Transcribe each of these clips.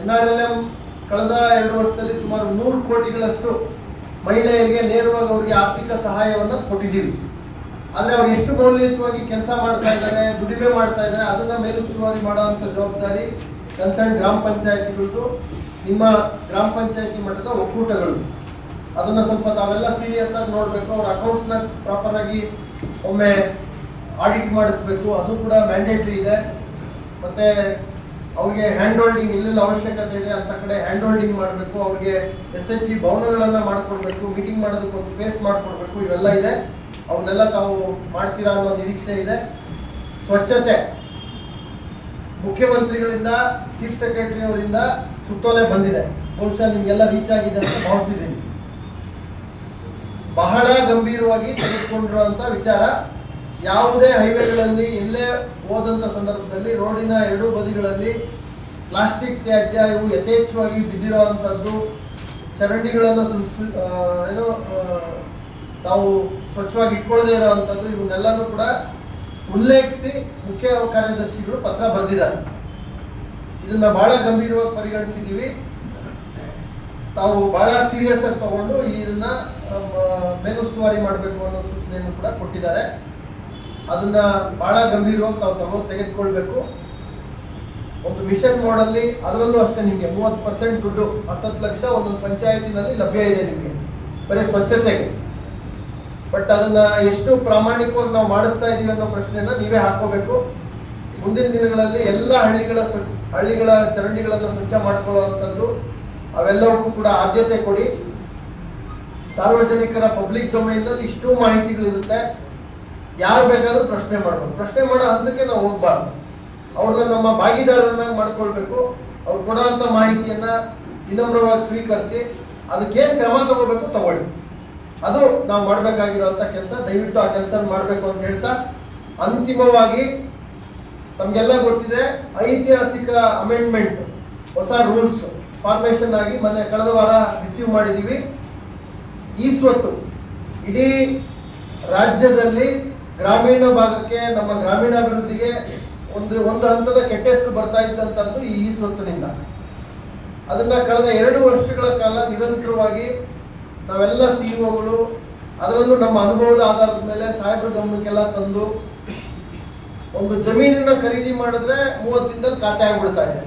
N R L M ಕಳೆದ ಎರಡು ವರ್ಷದಲ್ಲಿ ಸುಮಾರು ನೂರು ಕೋಟಿಗಳಷ್ಟು ಮಹಿಳೆಯರಿಗೆ ನೇರವಾಗಿ ಅವರಿಗೆ ಆರ್ಥಿಕ ಸಹಾಯವನ್ನು ಕೊಟ್ಟಿದ್ದೀವಿ. ಆದರೆ ಅವ್ರು ಎಷ್ಟು ಮೌಲ್ಯಯುತವಾಗಿ ಕೆಲಸ ಮಾಡ್ತಾ ಇದ್ದಾರೆ, ದುಡಿಮೆ ಮಾಡ್ತಾ ಇದ್ದಾರೆ, ಅದನ್ನು ಮೇಲುಸ್ತುವಾರಿ ಮಾಡುವಂಥ ಜವಾಬ್ದಾರಿ ಕನ್ಸರ್ನ್ ಗ್ರಾಮ ಪಂಚಾಯತಿಗಳದ್ದು, ನಿಮ್ಮ ಗ್ರಾಮ ಪಂಚಾಯತಿ ಮಟ್ಟದ ಒಕ್ಕೂಟಗಳು. ಅದನ್ನು ಸ್ವಲ್ಪ ತಾವೆಲ್ಲ ಸೀರಿಯಸ್ ಆಗಿ ನೋಡಬೇಕು, ಅವ್ರ ಅಕೌಂಟ್ಸ್ನ ಪ್ರಾಪರ್ ಆಗಿ ಒಮ್ಮೆ ಆಡಿಟ್ ಮಾಡಿಸ್ಬೇಕು, ಅದು ಕೂಡ ಮ್ಯಾಂಡೇಟ್ರಿ ಇದೆ. ಮತ್ತೆ ಅವ್ರಿಗೆ ಹ್ಯಾಂಡ್ ಹೋಲ್ಡಿಂಗ್ ಇಲ್ಲೆಲ್ಲ ಅವಶ್ಯಕತೆ ಇದೆ ಅಂತ ಕಡೆ ಹ್ಯಾಂಡ್ ಹೋಲ್ಡಿಂಗ್ ಮಾಡಬೇಕು, ಅವ್ರಿಗೆ ಎಸ್ ಎಚ್ ಜಿ ಭವನಗಳನ್ನ ಮಾಡ್ಕೊಡ್ಬೇಕು ಮೀಟಿಂಗ್ ಮಾಡೋದಕ್ಕೆ ಒಂದು ಸ್ಪೇಸ್ ಮಾಡಿಕೊಡ್ಬೇಕು, ಇವೆಲ್ಲ ಇದೆ. ಅವನ್ನೆಲ್ಲ ತಾವು ಮಾಡ್ತೀರಾ ಅನ್ನೋ ನಿರೀಕ್ಷೆ ಇದೆ. ಸ್ವಚ್ಛತೆ. ಮುಖ್ಯಮಂತ್ರಿಗಳಿಂದ ಚೀಫ್ ಸೆಕ್ರೆಟರಿ ಅವರಿಂದ ಸುತ್ತೋಲೆ ಬಂದಿದೆ. ಬಹುಶಃ ನಿಮಗೆಲ್ಲ ರೀಚ್ ಆಗಿದೆ ಅಂತ ಭಾವಿಸಿದ್ದೀನಿ. ಬಹಳ ಗಂಭೀರವಾಗಿ ತೆಗೆದುಕೊಂಡಿರುವಂತ ವಿಚಾರ. ಯಾವುದೇ ಹೈವೇಗಳಲ್ಲಿ ಎಲ್ಲೇ ಹೋದಂತ ಸಂದರ್ಭದಲ್ಲಿ ರೋಡಿನ ಎರಡು ಬದಿಗಳಲ್ಲಿ ಪ್ಲಾಸ್ಟಿಕ್ ತ್ಯಾಜ್ಯ ಇವು ಯಥೇಚ್ಛವಾಗಿ ಬಿದ್ದಿರುವಂಥದ್ದು ಚರಂಡಿಗಳನ್ನು ಏನು ತಾವು ಸ್ವಚ್ಛವಾಗಿ ಇಟ್ಕೊಳ್ಳದೇ ಇರುವಂಥದ್ದು ಇವನ್ನೆಲ್ಲನೂ ಕೂಡ ಉಲ್ಲೇಖಿಸಿ ಮುಖ್ಯ ಕಾರ್ಯದರ್ಶಿಗಳು ಪತ್ರ ಬರೆದಿದ್ದಾರೆ. ಇದನ್ನು ಬಹಳ ಗಂಭೀರವಾಗಿ ಪರಿಗಣಿಸಿದ್ದೀವಿ. ತಾವು ಬಹಳ ಸೀರಿಯಸ್ ಆಗಿ ತಗೊಂಡು ಇದನ್ನ ಮೇಲುಸ್ತುವಾರಿ ಮಾಡಬೇಕು ಅನ್ನೋ ಸೂಚನೆಯನ್ನು ಕೂಡ ಕೊಟ್ಟಿದ್ದಾರೆ. ಅದನ್ನ ಬಹಳ ಗಂಭೀರವಾಗಿ ನಾವು ತಗೋ ತೆಗೆದುಕೊಳ್ಬೇಕು. ಒಂದು ಮಿಷನ್ ಮೋಡಲ್ಲಿ ಅದರಲ್ಲೂ ಅಷ್ಟೇ ನಿಮಗೆ ಮೂವತ್ತು ಪರ್ಸೆಂಟ್ ದುಡ್ಡು, ಹತ್ತತ್ತು ಲಕ್ಷ ಒಂದೊಂದು ಪಂಚಾಯತಿನಲ್ಲಿ ಲಭ್ಯ ಇದೆ ನಿಮಗೆ, ಬರೀ ಸ್ವಚ್ಛತೆಗೆ. ಬಟ್ ಅದನ್ನ ಎಷ್ಟು ಪ್ರಾಮಾಣಿಕವಾಗಿ ನಾವು ಮಾಡಿಸ್ತಾ ಇದೀವಿ ಅನ್ನೋ ಪ್ರಶ್ನೆಯನ್ನು ನೀವೇ ಹಾಕೋಬೇಕು ಮುಂದಿನ ದಿನಗಳಲ್ಲಿ ಎಲ್ಲ ಹಳ್ಳಿಗಳ ಹಳ್ಳಿಗಳ ಚರಂಡಿಗಳನ್ನು ಸ್ವಚ್ಛ ಮಾಡಿಕೊಳ್ಳುವಂಥದ್ದು ಅವೆಲ್ಲವಕ್ಕೂ ಕೂಡ ಆದ್ಯತೆ ಕೊಡಿ. ಸಾರ್ವಜನಿಕರ ಪಬ್ಲಿಕ್ ಡೊಮೈನಲ್ಲಿ ಇಷ್ಟು ಮಾಹಿತಿಗಳಿರುತ್ತೆ. ಯಾರು ಬೇಕಾದರೂ ಪ್ರಶ್ನೆ ಮಾಡ್ಬೋದು. ಪ್ರಶ್ನೆ ಮಾಡೋ ಹಂತಕ್ಕೆ ನಾವು ಹೋಗ್ಬಾರ್ದು. ಅವ್ರನ್ನ ನಮ್ಮ ಭಾಗಿದಾರರನ್ನಾಗಿ ಮಾಡ್ಕೊಳ್ಬೇಕು. ಅವ್ರು ಕೊಡೋಂಥ ಮಾಹಿತಿಯನ್ನ ವಿನಮ್ರವಾಗಿ ಸ್ವೀಕರಿಸಿ ಅದಕ್ಕೇನು ಕ್ರಮ ತಗೋಬೇಕು ತಗೊಳ್ಳಿ. ಅದು ನಾವು ಮಾಡಬೇಕಾಗಿರುವಂಥ ಕೆಲಸ. ದಯವಿಟ್ಟು ಆ ಕೆಲಸ ಮಾಡಬೇಕು ಅಂತ ಹೇಳ್ತಾ ಅಂತಿಮವಾಗಿ ತಮಗೆಲ್ಲ ಗೊತ್ತಿದೆ, ಐತಿಹಾಸಿಕ ಅಮೆಂಡ್ಮೆಂಟ್ ಹೊಸ ರೂಲ್ಸ್ ಫಾರ್ಮೇಷನ್ ಆಗಿ ಮೊನ್ನೆ ಕಳೆದ ವಾರ ರಿಸೀವ್ ಮಾಡಿದ್ದೀವಿ ಈ ಸ್ವತ್ತು ಇಡೀ ರಾಜ್ಯದಲ್ಲಿ ಗ್ರಾಮೀಣ ಭಾಗಕ್ಕೆ, ನಮ್ಮ ಗ್ರಾಮೀಣಾಭಿವೃದ್ಧಿಗೆ ಒಂದು ಒಂದು ಹಂತದ ಕೆಟ್ಟ ಹೆಸರು ಬರ್ತಾ ಇದ್ದಂಥದ್ದು ಈ ಸ್ವತ್ತಿನಿಂದ. ಅದನ್ನ ಕಳೆದ ಎರಡು ವರ್ಷಗಳ ಕಾಲ ನಿರಂತರವಾಗಿ ನಾವೆಲ್ಲ ಸಿ ಒಗಳು, ಅದರಲ್ಲೂ ನಮ್ಮ ಅನುಭವದ ಆಧಾರದ ಮೇಲೆ ಸಾಹೇಬ್ರ ಗಮನಕ್ಕೆಲ್ಲ ತಂದು ಒಂದು ಜಮೀನನ್ನ ಖರೀದಿ ಮಾಡಿದ್ರೆ ಮೂವತ್ತು ದಿನದಲ್ಲಿ ಖಾತೆ ಆಗಿಬಿಡ್ತಾ ಇದೆ.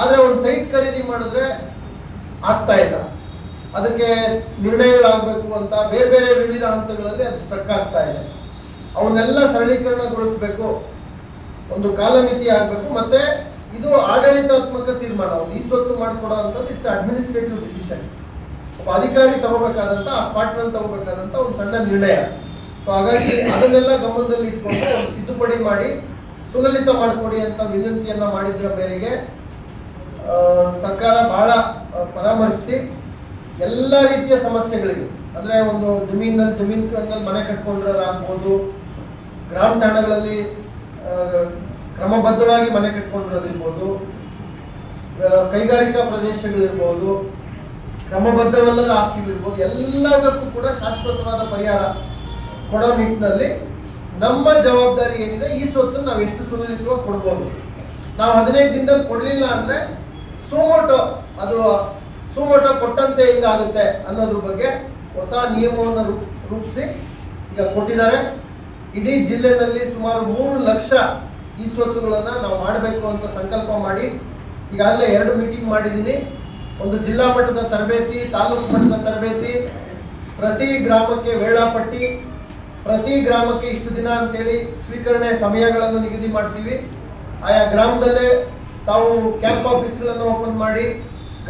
ಆದರೆ ಒಂದು ಸೈಟ್ ಖರೀದಿ ಮಾಡಿದ್ರೆ ಆಗ್ತಾ ಇಲ್ಲ. ಅದಕ್ಕೆ ನಿರ್ಣಯಗಳಾಗಬೇಕು ಅಂತ ಬೇರೆ ಬೇರೆ ವಿವಿಧ ಹಂತಗಳಲ್ಲಿ ಅದು ಸ್ಟ್ರಕ್ ಆಗ್ತಾ ಇದೆ. ಅವನ್ನೆಲ್ಲ ಸರಳೀಕರಣಗೊಳಿಸಬೇಕು. ಒಂದು ಕಾಲಮಿತಿ ಆಗಬೇಕು. ಮತ್ತೆ ಇದು ಆಡಳಿತಾತ್ಮಕ ತೀರ್ಮಾನ. ಒಂದು ಈ ಸ್ವತ್ತು ಮಾಡಿಕೊಡೋ ಅಂಥದ್ದು ಇಟ್ಸ್ ಅಡ್ಮಿನಿಸ್ಟ್ರೇಟಿವ್ ಡಿಸಿಷನ್ ಒಬ್ಬ ಅಧಿಕಾರಿ ತಗೋಬೇಕಾದಂತ ಆ ಸ್ಪಾಟ್ನಲ್ಲಿ ತಗೋಬೇಕಾದಂತ ಒಂದು ಸಣ್ಣ ನಿರ್ಣಯ. ಸೊ ಹಾಗಾಗಿ ಅದನ್ನೆಲ್ಲ ಗಮನದಲ್ಲಿ ಇಟ್ಕೊಂಡು ತಿದ್ದುಪಡಿ ಮಾಡಿ, ಸುಲಲಿತ ಮಾಡಿಕೊಡಿ ಅಂತ ವಿನಂತಿಯನ್ನ ಮಾಡಿದ್ರ ಮೇರೆಗೆ ಸರ್ಕಾರ ಬಹಳ ಪರಾಮರ್ಶಿಸಿ ಎಲ್ಲ ರೀತಿಯ ಸಮಸ್ಯೆಗಳಿಗೆ, ಅಂದ್ರೆ ಒಂದು ಜಮೀನಲ್ಲಿ ಜಮೀನಲ್ಲಿ ಮನೆ ಕಟ್ಕೊಂಡ್ರಾಗ್ಬೋದು ಗ್ರಾಮ ತಾಣಗಳಲ್ಲಿ ಕ್ರಮಬದ್ಧವಾಗಿ ಮನೆ ಕಟ್ಕೊಂಡಿರೋದಿರ್ಬೋದು ಕೈಗಾರಿಕಾ ಪ್ರದೇಶಗಳಿರ್ಬೋದು, ಕ್ರಮಬದ್ಧವಲ್ಲದ ಆಸ್ತಿಗಳಿರ್ಬೋದು, ಎಲ್ಲದಕ್ಕೂ ಕೂಡ ಶಾಶ್ವತವಾದ ಪರಿಹಾರ ಕೊಡೋ ನಿಟ್ಟಿನಲ್ಲಿ ನಮ್ಮ ಜವಾಬ್ದಾರಿ ಏನಿದೆ, ಈ ಸ್ವತ್ತನ್ನು ನಾವು ಎಷ್ಟು ಸುಲಲಿತವಾಗಿ ಕೊಡ್ಬೋದು. ನಾವು ಹದಿನೈದು ದಿನದಲ್ಲಿ ಕೊಡಲಿಲ್ಲ ಅಂದರೆ ಸೋಮೋಟೋ, ಅದು ಸೋಮೋಟೋ ಕೊಟ್ಟಂತೆ ಹಿಂಗಾಗುತ್ತೆ ಅನ್ನೋದ್ರ ಬಗ್ಗೆ ಹೊಸ ನಿಯಮವನ್ನು ರೂಪ್- ರೂಪಿಸಿ ಈಗ ಕೊಟ್ಟಿದ್ದಾರೆ. ಇಡೀ ಜಿಲ್ಲೆನಲ್ಲಿ ಸುಮಾರು ಮೂರು ಲಕ್ಷ ಈ ಸ್ವತ್ತುಗಳನ್ನು ನಾವು ಮಾಡಬೇಕು ಅಂತ ಸಂಕಲ್ಪ ಮಾಡಿ ಈಗಾಗಲೇ ಎರಡು ಮೀಟಿಂಗ್ ಮಾಡಿದ್ದೀನಿ. ಒಂದು ಜಿಲ್ಲಾ ಮಟ್ಟದ ತರಬೇತಿ, ತಾಲೂಕು ಮಟ್ಟದ ತರಬೇತಿ, ಪ್ರತಿ ಗ್ರಾಮಕ್ಕೆ ವೇಳಾಪಟ್ಟಿ, ಪ್ರತಿ ಗ್ರಾಮಕ್ಕೆ ಇಷ್ಟು ದಿನ ಅಂತೇಳಿ ಸ್ವೀಕರಣೆ ಸಮಯಗಳನ್ನು ನಿಗದಿ ಮಾಡ್ತೀವಿ. ಆಯಾ ಗ್ರಾಮದಲ್ಲೇ ತಾವು ಕ್ಯಾಂಪ್ ಆಫೀಸ್ಗಳನ್ನು ಓಪನ್ ಮಾಡಿ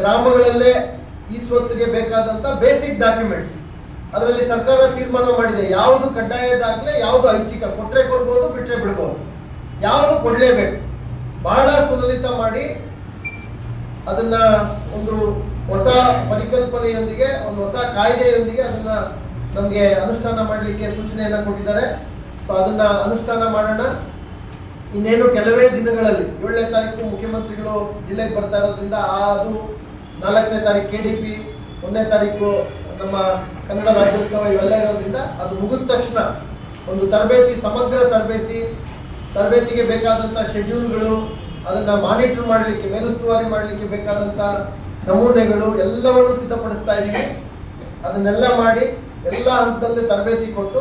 ಗ್ರಾಮಗಳಲ್ಲೇ ಈ ಸ್ವತ್ತಿಗೆ ಬೇಕಾದಂಥ ಬೇಸಿಕ್ ಡಾಕ್ಯುಮೆಂಟ್ಸ್. ಅದರಲ್ಲಿ ಸರ್ಕಾರ ತೀರ್ಮಾನ ಮಾಡಿದೆ. ಯಾವುದು ಕಡ್ಡಾಯ ದಾಖಲೆ, ಯಾವುದು ಐಚ್ಛಿಕ ಕೊಟ್ಟರೆ ಕೊಡ್ಬೋದು ಬಿಟ್ಟರೆ ಬಿಡ್ಬೋದು. ಯಾವುದು ಕೊಡಲೇಬೇಕು? ಬಹಳ ಸುಲಲಿತ ಮಾಡಿ ಅದನ್ನ ಒಂದು ಹೊಸ ಪರಿಕಲ್ಪನೆಯೊಂದಿಗೆ, ಒಂದು ಹೊಸ ಕಾಯ್ದೆಯೊಂದಿಗೆ ಅದನ್ನ ನಮಗೆ ಅನುಷ್ಠಾನ ಮಾಡಲಿಕ್ಕೆ ಸೂಚನೆಯನ್ನು ಕೊಟ್ಟಿದ್ದಾರೆ. ಸೊ ಅದನ್ನ ಅನುಷ್ಠಾನ ಮಾಡೋಣ. ಇನ್ನೇನು ಕೆಲವೇ ದಿನಗಳಲ್ಲಿ, ಏಳನೇ ತಾರೀಕು ಮುಖ್ಯಮಂತ್ರಿಗಳು ಜಿಲ್ಲೆಗೆ ಬರ್ತಾ ಇರೋದ್ರಿಂದ, ಅದು ನಾಲ್ಕನೇ ತಾರೀಕು ಕೆ ಡಿ ಪಿ ಒಂದನೇ ತಾರೀಕು ನಮ್ಮ ಕನ್ನಡ ರಾಜ್ಯೋತ್ಸವ ಇವೆಲ್ಲ ಇರೋದ್ರಿಂದ ಅದು ಮುಗಿದ ತಕ್ಷಣ ಒಂದು ತರಬೇತಿ, ಸಮಗ್ರ ತರಬೇತಿ, ತರಬೇತಿಗೆ ಬೇಕಾದಂಥ ಶೆಡ್ಯೂಲ್ಗಳು, ಅದನ್ನ ಮಾನಿಟರ್ ಮಾಡಲಿಕ್ಕೆ, ಮೇಲುಸ್ತುವಾರಿ ಮಾಡಲಿಕ್ಕೆ ಬೇಕಾದಂಥ ನಮೂನೆಗಳು ಎಲ್ಲವನ್ನು ಸಿದ್ಧಪಡಿಸ್ತಾ ಇದ್ದೀವಿ. ಅದನ್ನೆಲ್ಲ ಮಾಡಿ ಎಲ್ಲ ಹಂತದಲ್ಲಿ ತರಬೇತಿ ಕೊಟ್ಟು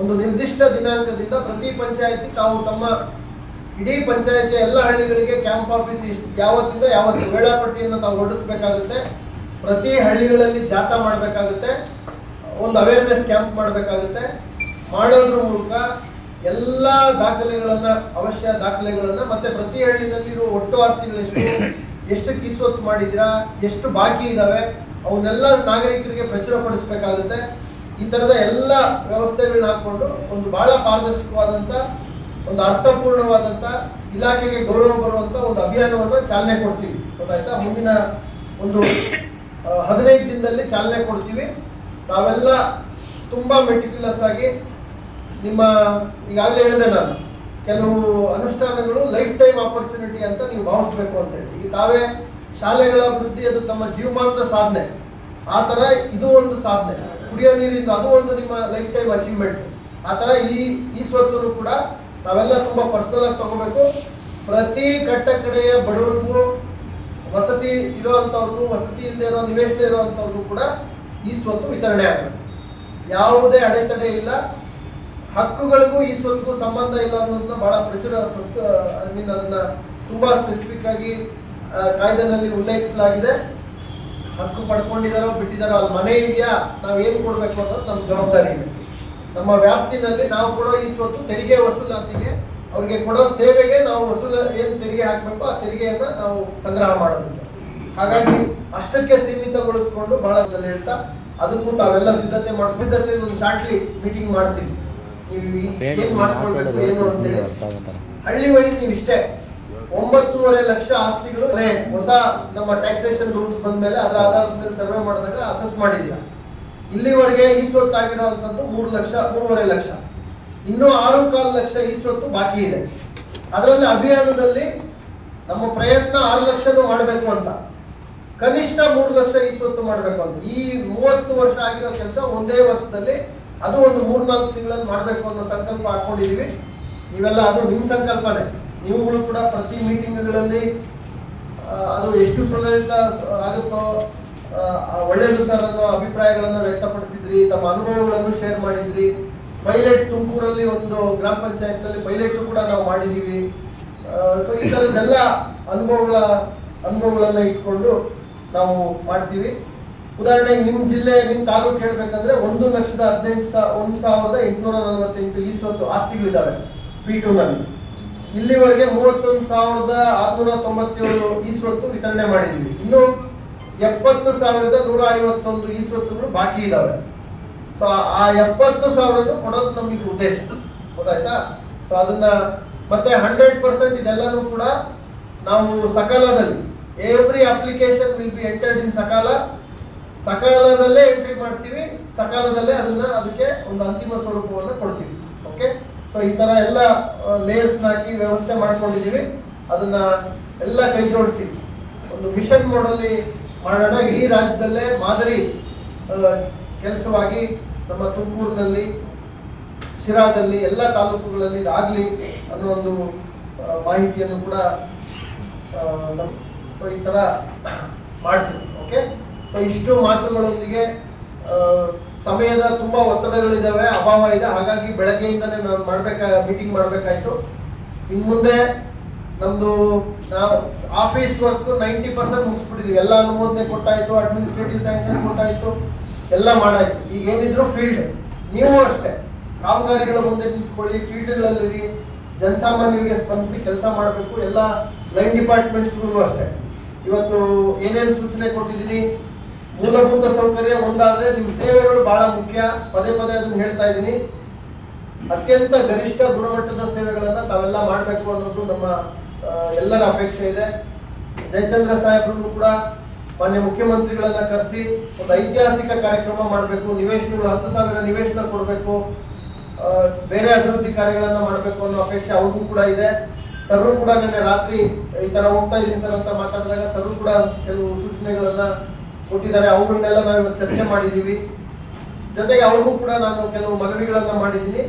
ಒಂದು ನಿರ್ದಿಷ್ಟ ದಿನಾಂಕದಿಂದ ಪ್ರತಿ ಪಂಚಾಯತಿ ತಾವು ತಮ್ಮ ಇಡೀ ಪಂಚಾಯತಿಯ ಎಲ್ಲ ಹಳ್ಳಿಗಳಿಗೆ ಕ್ಯಾಂಪ್ ಆಫೀಸ್ ಯಾವತ್ತಿಂದ ಯಾವತ್ತು ವೇಳಾಪಟ್ಟಿಯನ್ನು ತಾವು ಹೊರಡಿಸ್ಬೇಕಾಗುತ್ತೆ. ಪ್ರತಿ ಹಳ್ಳಿಗಳಲ್ಲಿ ಜಾಥಾ ಮಾಡಬೇಕಾಗುತ್ತೆ. ಒಂದು ಅವೇರ್ನೆಸ್ ಕ್ಯಾಂಪ್ ಮಾಡಬೇಕಾಗುತ್ತೆ. ಮಾಡೋದ್ರ ಮೂಲಕ ಎಲ್ಲ ದಾಖಲೆಗಳನ್ನ, ಅವಶ್ಯ ದಾಖಲೆಗಳನ್ನ ಮತ್ತೆ ಪ್ರತಿ ಹಳ್ಳಿನಲ್ಲಿರುವ ಒಟ್ಟು ಆಸ್ತಿಗಳು ಎಷ್ಟು ಕಿಸ್ವತ್ತು ಮಾಡಿದಿರಾ ಎಷ್ಟು ಬಾಕಿ ಇದಾವೆ, ಅವನ್ನೆಲ್ಲ ನಾಗರಿಕರಿಗೆ ಪ್ರಚುರಪಡಿಸಬೇಕಾಗುತ್ತೆ ಈ ತರದ ಎಲ್ಲ ವ್ಯವಸ್ಥೆಗಳನ್ನ ಹಾಕೊಂಡು ಒಂದು ಬಹಳ ಪಾರದರ್ಶಕವಾದಂತ, ಒಂದು ಅರ್ಥಪೂರ್ಣವಾದಂತ, ಇಲಾಖೆಗೆ ಗೌರವ ಬರುವಂತ ಒಂದು ಅಭಿಯಾನವನ್ನು ಚಾಲನೆ ಕೊಡ್ತೀವಿ. ಗೊತ್ತಾಯ್ತಾ? ಮುಂದಿನ ಒಂದು, ಹದಿನೈದು ದಿನದಲ್ಲಿ ಚಾಲನೆ ಕೊಡ್ತೀವಿ. ನಾವೆಲ್ಲ ತುಂಬಾ ಮೆಟಿಕ್ಯುಲಸ್ ಆಗಿ ನಿಮ್ಮ ಈಗಾಗಲೇ ಹೇಳಿದೆ ನಾನು, ಕೆಲವು ಅನುಷ್ಠಾನಗಳು ಲೈಫ್ ಟೈಮ್ ಆಪರ್ಚುನಿಟಿ ಅಂತ ನೀವು ಭಾವಿಸ್ಬೇಕು ಅಂತ ಹೇಳಿ. ಈಗ ತಾವೇ ಶಾಲೆಗಳ ಅಭಿವೃದ್ಧಿ ಅದು ತಮ್ಮ ಜೀವಮಾನದ ಸಾಧನೆ. ಆ ಥರ ಇದು ಒಂದು ಸಾಧನೆ. ಕುಡಿಯೋ ನೀರಿಂದ ಅದು ಒಂದು ನಿಮ್ಮ ಲೈಫ್ ಟೈಮ್ ಅಚೀವ್ಮೆಂಟ್ ಆ ಥರ ಈ ಈ ಸ್ವತ್ತನ್ನು ಕೂಡ ನಾವೆಲ್ಲ ತುಂಬ ಪರ್ಸನಲ್ ಆಗಿ ತಗೋಬೇಕು. ಪ್ರತಿ ಕಟ್ಟ ಕಡೆಯ ಬಡವರಿಗೂ ವಸತಿ ಇರೋ ಅಂಥವ್ರಿಗೂ ವಸತಿ ಇಲ್ಲದೆ ಇರೋ, ನಿವೇಶನ ಇರುವಂಥವ್ರಿಗೂ ಕೂಡ ಈ ಸ್ವತ್ತು ವಿತರಣೆ ಆಗಬೇಕು. ಯಾವುದೇ ಅಡೆತಡೆ ಇಲ್ಲ. ಹಕ್ಕುಗಳಿಗೂ ಈ ಸ್ವತ್ತಿಗೂ ಸಂಬಂಧ ಇಲ್ಲ ಅನ್ನೋದನ್ನ ಬಹಳ ಪ್ರಚುರ ಐ ಮೀನ್ ಅದನ್ನ ತುಂಬಾ ಸ್ಪೆಸಿಫಿಕ್ ಆಗಿ ಕಾಯ್ದೆನಲ್ಲಿ ಉಲ್ಲೇಖಿಸಲಾಗಿದೆ. ಹಕ್ಕು ಪಡ್ಕೊಂಡಿದಾರೋ ಬಿಟ್ಟಿದಾರೋ ಅಲ್ಲಿ ಮನೆ ಇದೆಯಾ, ನಾವು ಏನು ಕೊಡಬೇಕು ಅನ್ನೋದು ನಮ್ಮ ಜವಾಬ್ದಾರಿ ಇದೆ. ನಮ್ಮ ವ್ಯಾಪ್ತಿನಲ್ಲಿ ನಾವು ಕೊಡೋ ಈ ಸ್ವತ್ತು ತೆರಿಗೆ ವಸೂಲಾತಿಗೆ, ಅವ್ರಿಗೆ ಕೊಡೋ ಸೇವೆಗೆ ನಾವು ವಸೂಲ, ಏನು ತೆರಿಗೆ ಹಾಕಬೇಕು ಆ ತೆರಿಗೆಯನ್ನ ನಾವು ಸಂಗ್ರಹ ಮಾಡೋದು. ಹಾಗಾಗಿ ಅಷ್ಟಕ್ಕೆ ಸೀಮಿತಗೊಳಿಸಿಕೊಂಡು ಬಹಳ ಹೇಳ್ತಾ ಅದಕ್ಕೂ ತಾವೆಲ್ಲ ಸಿದ್ಧತೆ ಮಾಡ್ಕೊಂಡು ಸಿದ್ಧತೆ ಒಂದು ಶಾರ್ಟ್ಲಿ ಮೀಟಿಂಗ್ ಮಾಡ್ತೀವಿ. ನೀವು ಏನ್ ಮಾಡ್ಕೊಳ್ಬೇಕು ಏನು ಅಂತೇಳಿ ಹಳ್ಳಿ ವೈಸ್ ನೀವು ಇಷ್ಟೇ ಒಂಬತ್ತೂವರೆ ಲಕ್ಷ ಆಸ್ತಿಗಳು ಹೊಸ ನಮ್ಮ ಟ್ಯಾಕ್ಸೇಷನ್ ರೂಲ್ಸ್ ಬಂದ್ಮೇಲೆ ಅದರ ಆಧಾರದ ಮೇಲೆ ಸರ್ವೆ ಮಾಡಿದಾಗ ಅಸೆಸ್ ಮಾಡಿದ್ದೀರಾ. ಇಲ್ಲಿವರೆಗೆ ಈ ಸ್ವತ್ತು ಆಗಿರುವಂತದ್ದು ಮೂರು ಲಕ್ಷ ಮೂರುವರೆ ಲಕ್ಷ. ಇನ್ನೂ ಆರು ಕಾಲು ಲಕ್ಷ ಈ ಸ್ವತ್ತು ಬಾಕಿ ಇದೆ. ಅದರಲ್ಲಿ ಅಭಿಯಾನದಲ್ಲಿ ನಮ್ಮ ಪ್ರಯತ್ನ ಆರು ಲಕ್ಷನೂ ಮಾಡಬೇಕು ಅಂತ. ಕನಿಷ್ಠ ಮೂರು ಲಕ್ಷ ಈ ಸ್ವತ್ತು ಮಾಡಬೇಕು ಅಂತ. ಈ ಮೂವತ್ತು ವರ್ಷ ಆಗಿರೋ ಕೆಲಸ ಒಂದೇ ವರ್ಷದಲ್ಲಿ ಅದು ಒಂದು ಮೂರ್ನಾಲ್ಕು ತಿಂಗಳಲ್ಲಿ ಮಾಡಬೇಕು ಅನ್ನೋ ಸಂಕಲ್ಪ ಹಾಕೊಂಡಿದೀವಿ ನೀವೆಲ್ಲ ಅದು ನಿಮ್ಮ ಸಂಕಲ್ಪನೆ. ನೀವುಗಳು ಕೂಡ ಪ್ರತಿ ಮೀಟಿಂಗ್ಗಳಲ್ಲಿ ಅದು ಎಷ್ಟು ಸುಲಭದಿಂದ ಆಗುತ್ತೋ ಒಳ್ಳೆಯದು ಸರ್ ಅನ್ನೋ ಅಭಿಪ್ರಾಯಗಳನ್ನು ವ್ಯಕ್ತಪಡಿಸಿದ್ರಿ, ತಮ್ಮ ಅನುಭವಗಳನ್ನು ಶೇರ್ ಮಾಡಿದ್ರಿ. ಪೈಲಟ್ ತುಮಕೂರಲ್ಲಿ ಒಂದು ಗ್ರಾಮ ಪಂಚಾಯತ್ನಲ್ಲಿ ಪೈಲಟ್ ಕೂಡ ನಾವು ಮಾಡಿದೀವಿ. ಸೊ ಈ ಥರದ್ದೆಲ್ಲ ಅನುಭವಗಳ, ಅನುಭವಗಳನ್ನ ಇಟ್ಕೊಂಡು ನಾವು ಮಾಡ್ತೀವಿ. ಉದಾಹರಣೆಗೆ ನಿಮ್ಮ ಜಿಲ್ಲೆ ನಿಮ್ಮ ತಾಲೂಕು ಹೇಳ್ಬೇಕಂದ್ರೆ ಒಂದು ಲಕ್ಷದ ಹದಿನೆಂಟು ಸಾವಿರ ಒಂದು ಸಾವಿರದ ಎಂಟುನೂರ ನಲವತ್ತೆಂಟು ಈಸ್ವತ್ತು ಆಸ್ತಿಗಳಿದ್ದಾವೆ ಪಿ ಟೂನಲ್ಲಿ. ಇಲ್ಲಿವರೆಗೆ ಮೂವತ್ತೊಂದು ಸಾವಿರದ ಆರ್ನೂರ ತೊಂಬತ್ತೇಳು ಈಸ್ವತ್ತು ವಿತರಣೆ ಮಾಡಿದ್ದೀವಿ. ಇನ್ನು ಎಪ್ಪತ್ತು ಸಾವಿರದ ನೂರ ಐವತ್ತೊಂದು ಈಸ್ವತ್ತುಗಳು ಬಾಕಿ ಇದ್ದಾವೆ. ಸೊ ಆ ಎಪ್ಪತ್ತು ಸಾವಿರ ಕೊಡೋದು ನಮಗೆ ಉದ್ದೇಶ. ಗೊತ್ತಾಯ್ತಾ? ಸೊ ಅದನ್ನ ಮತ್ತೆ ಹಂಡ್ರೆಡ್ ಪರ್ಸೆಂಟ್ ಇದೆಲ್ಲನೂ ಕೂಡ ನಾವು ಸಕಾಲದಲ್ಲಿ every application will be entered in Sakala ಸಕಾಲದಲ್ಲೇ entry ಮಾಡ್ತೀವಿ. ಸಕಾಲದಲ್ಲೇ ಅದನ್ನ ಅದಕ್ಕೆ ಒಂದು ಅಂತಿಮ ಸ್ವರೂಪವನ್ನು ಕೊಡ್ತೀವಿ. ಓಕೆ ಸೊ ಈ ತರ ಎಲ್ಲ ಲೇಯರ್ಸ್ ಹಾಕಿ ವ್ಯವಸ್ಥೆ ಮಾಡ್ಕೊಂಡಿದೀವಿ. ಅದನ್ನ ಎಲ್ಲ ಕೈ ಜೋಡಿಸಿ ಒಂದು ಮಿಷನ್ ಮೋಡಲ್ಲಿ ಮಾಡೋಣ. ಇಡೀ ರಾಜ್ಯದಲ್ಲೇ ಮಾದರಿ ಕೆಲಸವಾಗಿ ನಮ್ಮ ತುಮಕೂರಿನಲ್ಲಿ, ಶಿರಾದಲ್ಲಿ, ಎಲ್ಲ ತಾಲೂಕುಗಳಲ್ಲಿ ಇದಾಗಲಿ ಅನ್ನೋ ಒಂದು ಮಾಹಿತಿಯನ್ನು ಕೂಡ ಸೊ ಈ ಥರ ಮಾಡ್ತೀವಿ ಓಕೆ ಸೊ ಇಷ್ಟು ಮಾತುಗಳೊಂದಿಗೆ ಸಮಯದ ತುಂಬ ಒತ್ತಡಗಳಿದ್ದಾವೆ ಅಭಾವ ಇದೆ. ಹಾಗಾಗಿ ಬೆಳಗ್ಗೆಯಿಂದನೇ ನಾನು ಮಾಡ್ಬೇಕಾ ಮೀಟಿಂಗ್ ಮಾಡಬೇಕಾಯಿತು. ಇನ್ನು ಮುಂದೆ ನಾವು ಆಫೀಸ್ ವರ್ಕ್ ನೈಂಟಿ ಪರ್ಸೆಂಟ್ ಮುಗಿಸ್ಬಿಟ್ಟಿದ್ವಿ. ಎಲ್ಲ ಅನುಮೋದನೆ ಕೊಟ್ಟಾಯಿತು ಅಡ್ಮಿನಿಸ್ಟ್ರೇಟಿವ್ ಸ್ಯಾಂಕ್ಷನ್ ಕೊಟ್ಟಾಯಿತು, ಎಲ್ಲ ಮಾಡಾಯ್ತು. ಈಗ ಏನಿದ್ರು ಫೀಲ್ಡ್ ನೀವು ಅಷ್ಟೇ. ಕಾಮಗಾರಿಗಳ ಮುಂದೆ ನಿಂತ್ಕೊಳ್ಳಿ ಫೀಲ್ಡ್ಗಳಲ್ಲಿ ಜನಸಾಮಾನ್ಯರಿಗೆ ಸ್ಪಂದಿಸಿ ಕೆಲಸ ಮಾಡಬೇಕು. ಎಲ್ಲ ಲೈನ್ ಡಿಪಾರ್ಟ್ಮೆಂಟ್ಸ್ಗಳಿಗೂ ಅಷ್ಟೇ. ಇವತ್ತು ಏನೇನು ಸೂಚನೆ ಕೊಟ್ಟಿದ್ದೀನಿ? ಮೂಲಭೂತ ಸೌಕರ್ಯ ಒಂದಾದ್ರೆ ನಿಮ್ಮ ಸೇವೆಗಳು ಬಹಳ ಮುಖ್ಯ. ಪದೇ ಪದೇ ಅದನ್ನು ಹೇಳ್ತಾ ಇದ್ದೀನಿ. ಅತ್ಯಂತ ಗರಿಷ್ಠ ಗುಣಮಟ್ಟದ ಸೇವೆಗಳನ್ನ ತಾವೆಲ್ಲ ಮಾಡಬೇಕು ಅನ್ನೋದು ನಮ್ಮ ಎಲ್ಲರ ಅಪೇಕ್ಷೆ ಇದೆ. ಜಯಚಂದ್ರ ಸಾಹೇಬ್ರು ಕೂಡ ಮಾನ್ಯ ಮುಖ್ಯಮಂತ್ರಿಗಳನ್ನ ಕರೆಸಿ ಒಂದು ಐತಿಹಾಸಿಕ ಕಾರ್ಯಕ್ರಮ ಮಾಡಬೇಕು. ನಿವೇಶನಗಳು ಹತ್ತು ಸಾವಿರ ನಿವೇಶನ ಕೊಡಬೇಕು. ಬೇರೆ ಅಭಿವೃದ್ಧಿ ಕಾರ್ಯಗಳನ್ನ ಮಾಡಬೇಕು ಅನ್ನೋ ಅಪೇಕ್ಷೆ ಅವ್ರಿಗೂ ಕೂಡ ಇದೆ. ಸರ್ರು ಕೂಡ ನಿನ್ನೆ ರಾತ್ರಿ ಈ ತರ ಹೋಗ್ತಾ ಇದ್ದೀನಿ ಸರ್ ಅಂತ ಮಾತಾಡಿದಾಗ ಸರ್ವರು ಕೂಡ ಕೆಲವು ಸೂಚನೆಗಳನ್ನ ಕೊಟ್ಟಿದ್ದಾರೆ. ಅವುಗಳನ್ನೆಲ್ಲ ನಾವು ಇವತ್ತು ಚರ್ಚೆ ಮಾಡಿದ್ದೀವಿ ಜೊತೆಗೆ ಅವ್ರಿಗೂ ಕೂಡ ನಾನು ಕೆಲವು ಮನವಿಗಳನ್ನ ಮಾಡಿದ್ದೀನಿ.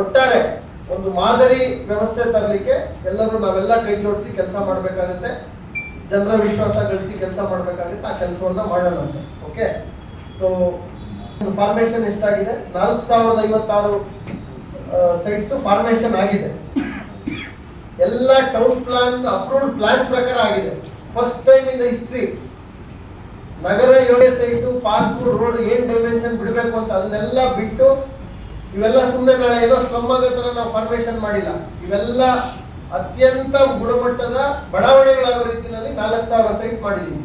ಒಟ್ಟಾರೆ ಒಂದು ಮಾದರಿ ವ್ಯವಸ್ಥೆ ತರಲಿಕ್ಕೆ ಎಲ್ಲರೂ ನಾವೆಲ್ಲ ಕೈ ಜೋಡಿಸಿ ಕೆಲಸ ಮಾಡಬೇಕಾಗುತ್ತೆ. ಜನರ ವಿಶ್ವಾಸ ಗಳಿಸಿ ಕೆಲಸ ಮಾಡಬೇಕಾಗುತ್ತೆ. ಆ ಕೆಲಸವನ್ನ ಮಾಡೋಣ ಓಕೆ ಸೊ ಫಾರ್ಮೇಶನ್ ಎಷ್ಟಾಗಿದೆ? ನಾಲ್ಕು ಸಾವಿರದ ಐವತ್ತಾರು ಸೈಟ್ಸ್ ಫಾರ್ಮೇಶನ್ ಆಗಿದೆ. ಎಲ್ಲ ಟೌನ್ ಪ್ಲಾನ್ ಅಪ್ರೂವ್ಡ್ ಪ್ಲಾನ್ ಪ್ರಕಾರ ಆಗಿದೆ. First time in the history ನಗರ ಯೋಜನೆ ಸೈಟು ಪಾರ್ಕು ರೋಡ್ ಏನ್ ಡೈಮೆನ್ಷನ್ ಬಿಡಬೇಕು ಅಂತ ಅದನ್ನೆಲ್ಲ ಬಿಟ್ಟು ಇವೆಲ್ಲ ಸುಮ್ಮನೆ ನಾಳೆ ಏನೋ ಸ್ಲಮ್ಮದ ಥರ ನಾವು ಫಾರ್ಮೇಷನ್ ಮಾಡಿಲ್ಲ. ಇವೆಲ್ಲ ಅತ್ಯಂತ ಗುಣಮಟ್ಟದ ಬಡಾವಣೆಗಳಾಗೋ ರೀತಿಯಲ್ಲಿ ನಾಲ್ಕು ಸಾವಿರ ಸೈಟ್ ಮಾಡಿದ್ದೀವಿ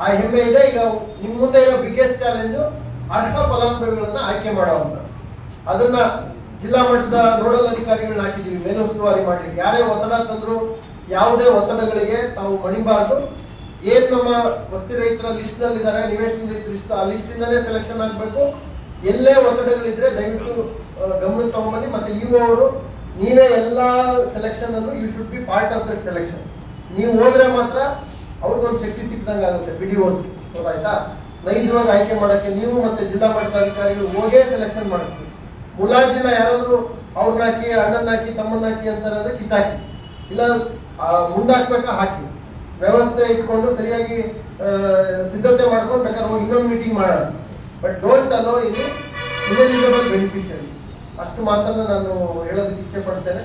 ಆ ಹೆಮ್ಮೆ ಇದೆ, ಈಗ ನಿಮ್ಮ ಮುಂದೆ ಇರೋ ಬಿಗ್ಗೆಸ್ಟ್ ಚಾಲೆಂಜು ಅರ್ಹ ಫಲಾನುಭವಿಗಳನ್ನ ಆಯ್ಕೆ ಮಾಡುವಂತ ಅದನ್ನ ಜಿಲ್ಲಾ ಮಟ್ಟದ ನೋಡಲ್ ಅಧಿಕಾರಿಗಳನ್ನ ಹಾಕಿದ್ದೀವಿ ಮೇಲುಸ್ತುವಾರಿ ಮಾಡಲಿಕ್ಕೆ. ಯಾರೇ ಒತ್ತಡ ತಂದ್ರು ಯಾವುದೇ ಒತ್ತಡಗಳಿಗೆ ತಾವು ಮಣಿಬಾರದು. ಏನ್ ನಮ್ಮ ವಸ್ತಿ ರೈತರ ಲಿಸ್ಟ್ನಲ್ಲಿ ಇದ್ದಾರೆ ನಿವೇಶನ ರೈತರ ಲಿಸ್ಟ್ ಆ ಲಿಸ್ಟ್ ಸೆಲೆಕ್ಷನ್ ಆಗ್ಬೇಕು. ಎಲ್ಲೇ ಒತ್ತಡಗಳಿದ್ರೆ ದಯವಿಟ್ಟು ಗಮನ ತಗೊಂಬನ್ನಿ. ಮತ್ತೆ ಇವು ಅವರು, ನೀವೇ ಎಲ್ಲಾ ಸೆಲೆಕ್ಷನ್ ಅನ್ನು you should be part of that selection ನೀವು ಹೋದ್ರೆ ಮಾತ್ರ ಅವ್ರಿಗೊಂದು ಶಕ್ತಿ ಸಿಕ್ಕಿದಂಗೆ ಆಗುತ್ತೆ ಬಿ ಡಿ ಓಸ್ ಗೊತ್ತಾಯ್ತಾ ನೈಜವಾಗಿ ಆಯ್ಕೆ ಮಾಡಕ್ಕೆ ನೀವು ಮತ್ತೆ ಜಿಲ್ಲಾ ಮಟ್ಟದ ಅಧಿಕಾರಿಗಳು ಹೋಗೇ ಸೆಲೆಕ್ಷನ್ ಮಾಡಿಸ್ಬೇಕು. ಮುಲಾಜಿಲ್ಲ ಯಾರಾದರೂ ಅವ್ರನ್ನ ಹಾಕಿ ಅಣ್ಣನ ಹಾಕಿ, ತಮ್ಮನ್ನ ಹಾಕಿ ಅಂತಾರೆ ಕಿತ್ತಾಕಿ. ಇಲ್ಲ ಮುಂದಾಕ್ಬೇಕಾ ಹಾಕಿ. ವ್ಯವಸ್ಥೆ ಇಟ್ಕೊಂಡು ಸರಿಯಾಗಿ ಸಿದ್ಧತೆ ಮಾಡ್ಕೊಂಡು ಬೇಕಾದ್ರೆ ಹೋಗಿ ಇನ್ನೊಂದು ಮೀಟಿಂಗ್ ಮಾಡೋಣ. ಬಟ್ ಡೋಂಟ್ ಅಲೋ ಇದು ಇನ್ಎಲಿಜಿಬಲ್ ಬೆನಿಫಿಷರೀಸ್ ಅಷ್ಟು ಮಾತ್ರ ನಾನು ಹೇಳೋದಕ್ಕೆ ಇಚ್ಛೆ ಪಡ್ತೇನೆ.